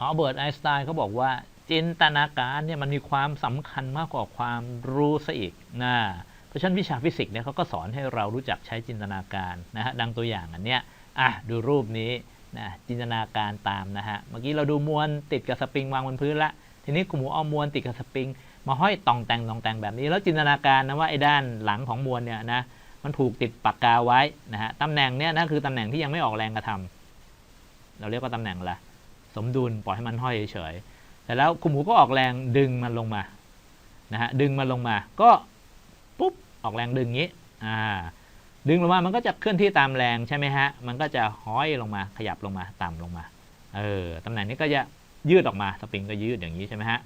อัลเบิร์ตไอน์สไตน์เขาบอกว่า จินตนาการเนี่ยมันมีความสำคัญมากกว่าความรู้ซะอีกนะเพราะฉะนั้นวิชาฟิสิกส์เนี่ยเขาก็สอนให้เรารู้จักใช้จินตนาการนะฮะดังตัวอย่างอันเนี้ยอะดูรูปนี้นะจินตนาการตามนะฮะเมื่อกี้เราดูมวลติดกับสปริงวางบนพื้นละทีนี้คุณหมูเอามวลติดกับสปริงมาห้อยตองแต่งตองแต่งแบบนี้ แล้วจินตนาการนะว่าไอ้ด้านหลังของมวลเนี่ยนะมันถูกติดปากกาไว้นะฮะตำแหน่งเนี่ยนะคือตำแหน่งที่ยังไม่ออกแรงกระทำเราเรียกว่าตำแหน่งอะ สมดุลปล่อยให้มันห้อยเฉยแต่แล้วคุณหมูก็ออกแรงดึงมันลงมานะฮะดึงมันลงมาก็ปุ๊บออกแรงดึงงี้อ่าดึงลงมามันก็จะเคลื่อนที่ตามแรงใช่ไหมฮะมันก็จะห้อยลงมาขยับลงมาต่ำลงมาเออตำแหน่งนี้ก็จะยืดออกมาสปริงก็ยืดอย่างนี้ใช่ไหมฮะ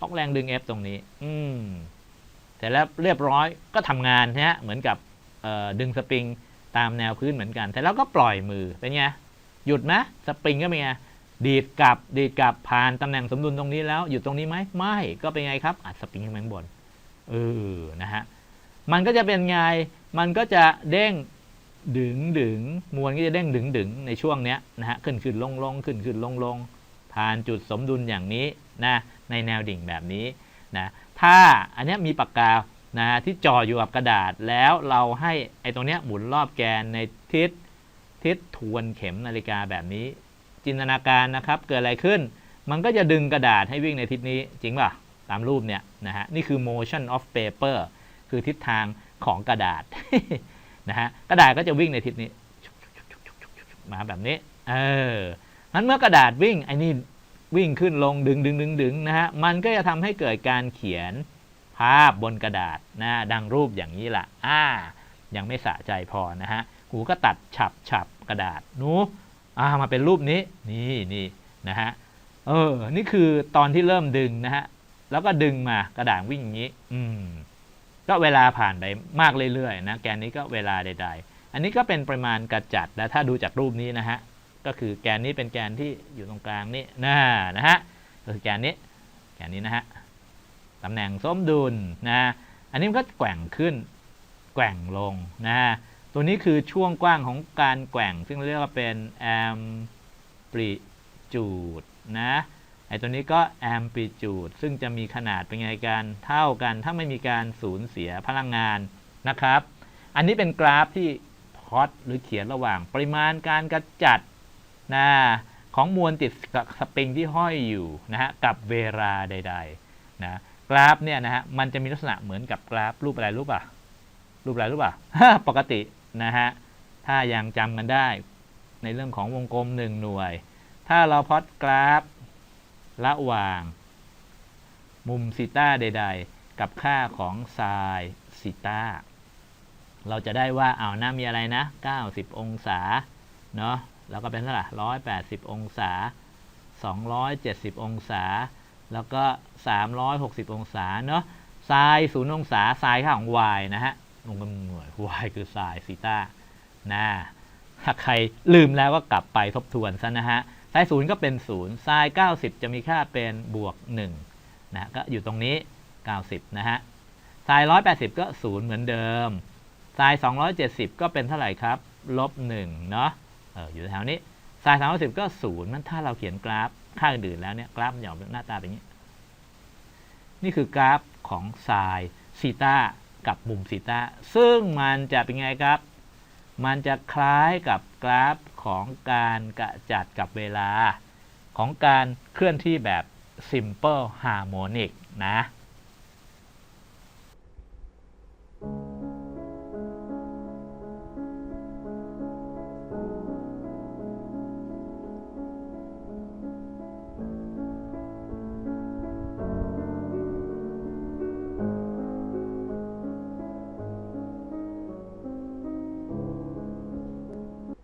ออกแรงดึง F ตรงนี้ อืมเสร็จแล้วเรียบร้อยก็ทำงานนะฮะเหมือนกับดึงสปริงตามแนวพื้นเหมือนกัน แต่แล้วก็ปล่อยมือเป็นไงหยุดไหมสปริงก็เป็นไง ดีดกลับดีดกลับผ่านตำแหน่งสมดุลตรงนี้แล้วหยุดตรงนี้ไหมไม่ก็เป็นไงครับ อัดสปริงขึ้นมางบนเออนะฮะมันก็จะเป็นไงมันก็จะเด้งดึงดึงมวลก็จะเด้งดึงดึงในช่วงเนี้ยนะฮะขึ้นขึ้นลงลงขึ้นขึ้นลงลงผ่านจุดสมดุลอย่างนี้นะในแนวดิ่งแบบนี้นะถ้าอันนี้มีปากกานะที่จ่ออยู่กับกระดาษแล้วเราให้ไอ้ตรงเนี้ยหมุนรอบแกนในทิศทิศทวนเข็มนาฬิกาแบบนี้ จินตนาการนะครับ เกิดอะไรขึ้น มันก็จะดึงกระดาษให้วิ่งในทิศนี้จริงป่ะ ตามรูปเนี่ยนะฮะ นี่คือ motion of paper คือทิศทางของกระดาษนะฮะ กระดาษก็จะวิ่งในทิศนี้ มาแบบนี้ เออนั้นเมื่อกระดาษวิ่งไอ้นี่วิ่งขึ้นลงดึงดึงดึงดึงนะฮะ มันก็จะทำให้เกิดการเขียนภาพบนกระดาษนะดังรูปอย่างนี้ละอ่า ยังไม่สะใจพอนะฮะกูก็ตัดฉับฉับกระดาษ หนู อ่ามาเป็นรูปนี้นี่นี่นะฮะเออนี่คือตอนที่เริ่มดึงนะฮะแล้วก็ดึงมากระดาษวิ่งอย่างนี้ อืมก็เวลาผ่านไปมากเรื่อยๆนะแกนนี้ก็เวลาใด ๆ อันนี้ก็เป็นปริมาณกระจัดและถ้าดูจากรูปนี้นะฮะก็คือแกนนี้เป็นแกนที่อยู่ตรงกลางนี่นะนะฮะก็คือแกนนี้แกนนี้นะฮะตำแหน่งสมดุลนะอันนี้มันก็แกว่งขึ้นแกว่งลงนะ ตัวนี้คือช่วงกว้างของการแกว่ง ซึ่งเรียกว่าเป็น amplitude นะไอตัวนี้ก็ amplitude ซึ่งจะมีขนาดเป็นไงกันเท่ากันถ้าไม่มีการสูญเสียพลังงานนะครับ อันนี้เป็นกราฟที่พอตหรือเขียนระหว่างปริมาณการกระจัดนะของมวลติดกับสปริงที่ห้อยอยู่นะฮะกับเวลาใดๆนะกราฟเนี่ยนะฮะมันจะมีลักษณะเหมือนกับกราฟรูปอะไรรูปอะรูปอะไรรูปอะปกติ นะฮะ ถ้ายังจำกันได้ในเรื่องของวงกลมหนึ่งหน่วย ถ้าเราพลอตกราฟ ระหว่าง มุมซีต้าใด ๆ กับค่าของไซน์ซีต้าเราจะได้ว่าเอาวหน้ามีอะไรนะ 90 องศา เนาะแล้วก็เป็นเท่าไหร่180 องศา 270 องศา แล้วก็ 360 องศา เนาะไซน์0องศาไซน์ค่าของ y นะฮะ ลงกันหน่วย y คือไซน์ซีต้านะถ้าใครลืมแล้วก็กลับไปทบทวนซะนะฮะไซน์0ก็เป็น0ไซน์าย90 จะมีค่าเป็นบวก1นะก็อยู่ตรงนี้ 90 นะฮะไซน์180 ก็0เหมือนเดิมไซน์270 ก็เป็นเท่าไหร่ครับ ลบ1เนาะเอออยู่แถวนี้ไซน์310 ก็0มันถ้าเราเขียนกราฟค่าอื่นแล้วเนี่ยกราฟมันจะออกหน้าตาแบบนี้ นี่คือกราฟของไซน์ซีตา กับมุมซีตาซึ่งมันจะเป็นไงครับ มันจะคล้ายกับกราฟของการกระจัดกับเวลา ของการเคลื่อนที่แบบ simple harmonic นะ